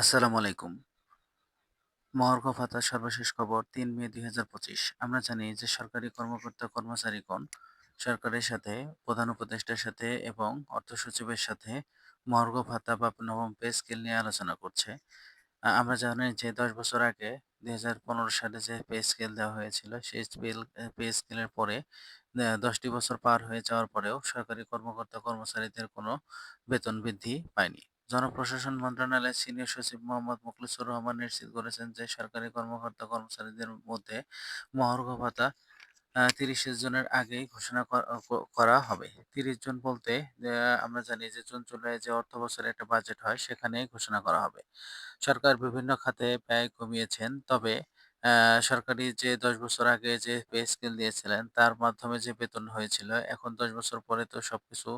আসসালামু আলাইকুম। মহার্ঘ ভাতার সর্বশেষ খবর তিন মে ২০২৫ আমরা জানি যে সরকারি কর্মকর্তা-কর্মচারীগণ সরকারের সাথে, প্রধান উপদেষ্টার সাথে এবং অর্থ সচিবের সাথে মহার্ঘ ভাতা বা নবম পে স্কেল নিয়ে আলোচনা করছে। আমরা জানি যে ১০ বছর আগে ২০১৫ সালে যে পে স্কেল দেওয়া হয়েছিল, সেই পে স্কেলের পরে ১০ বছর পার হয়ে যাওয়ার পরেও সরকারি কর্মকর্তা-কর্মচারীদের কোনো বেতন বৃদ্ধি পায়নি। জনপ্রশাসন মন্ত্রণালয়ের সিনিয়র সচিব মোহাম্মদ মোখলেছুর রহমান নিশ্চিত করেছেন যে সরকারি কর্মকর্তা-কর্মচারীদের মধ্যে মহার্ঘ ভাতা ৩০ জুনের আগেই ঘোষণা করা হবে। তিরিশ জন বলতে আমরা জানি যে জুন-জুলাই যে অর্থবছরে একটা বাজেট হয় সেখানেই ঘোষণা করা হবে। সরকার বিভিন্ন খাতে ব্যয় কমিয়েছেন। তবে সরকারি যে ১০ বছর আগে যে পে স্কেল দিয়েছিলেন তার মাধ্যমে যে বেতন হয়েছিল, এখন ১০ বছর পরে তো সবকিছু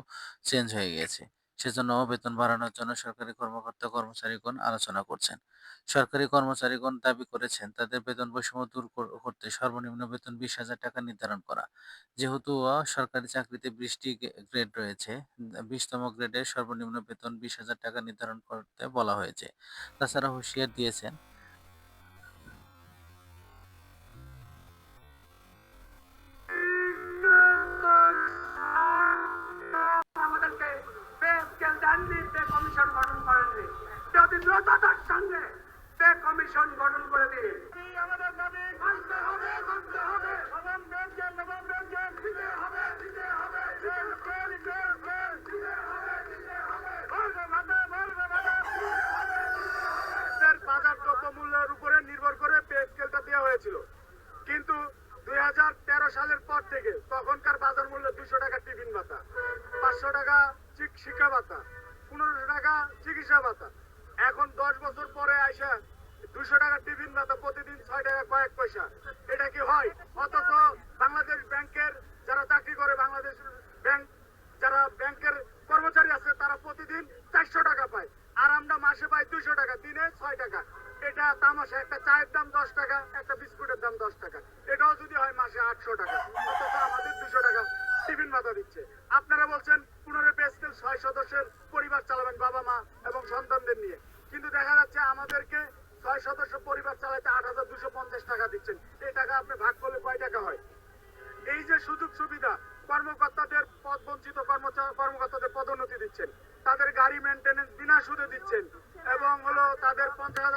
চেঞ্জ হয়ে গিয়েছে। সেজন্য বেতন বাড়ানোর জন্য সরকারি কর্মকর্তা-কর্মচারীগণ আলোচনা করছেন। সরকারি কর্মচারীগণ দাবি করেছেন তাদের বেতন বৈষম্য দূর করতে সর্বনিম্ন বেতন ৳২০,০০০ নির্ধারণ করা। যেহেতু সরকারি চাকরিতে বৃষ্টি গ্রেড রয়েছে, ২০ তম গ্রেডের সর্বনিম্ন বেতন ৳২০,০০০ নির্ধারণ করতে বলা হয়েছে। তাছাড়া হুঁশিয়ার দিয়েছেন কিন্তু দুই সালের পর থেকে তখনকার বাজার মূল্য দুশো টাকা টিফিন ভাতা, পাঁচশো টাকা শিক্ষা ভাতা, পনেরোশো টাকা চিকিৎসা ভাতা। এখন দশ বছর পরে আইসা দুশো টাকা টিফিন ভাতা, প্রতিদিন ছয় টাকা কয়েক পয়সা। এটা কি হয়? অথচ বাংলাদেশ ব্যাংকের যারা চাকরি করে, বাংলাদেশ ব্যাংক, যারা ব্যাংকের কর্মচারী আছে, তারা প্রতিদিন চারশো টাকা পায়। আর আমরা মাসে পাই দুশো টাকা, দিনে ছয় টাকা। এটা তামাশা, একটা চায়ের দাম দশ টাকা, একটা বিস্কুটের দাম দশ টাকা। এটাও যদি হয় মাসে আটশো টাকা, অথচ আমাদের দুশো টাকা টিফিন ভাতা দিচ্ছে। আপনারা বলছেন পনেরো পে স্কেল ছয় সদস্যের পরিবার চালাবেন বাবা মা এবং সন্তানদের নিয়ে। কিন্তু দেখা যাচ্ছে আমাদেরকে ছয় সদস্য পরিবার চালাতে আট হাজার দুশো পঞ্চাশ টাকা দিচ্ছেন। এই টাকা আপনি ভাগ করলে কয় টাকা হয়? এই যে সুযোগ সুবিধা, কর্মকর্তাদের পদ বঞ্চিত কর্মকর্তাদের পদোন্নতি দিচ্ছেন। তাদের গাড়ি মেনটেনেন্স বিনা সুদে দিচ্ছেন এবং হলো তাদের পঞ্চাশ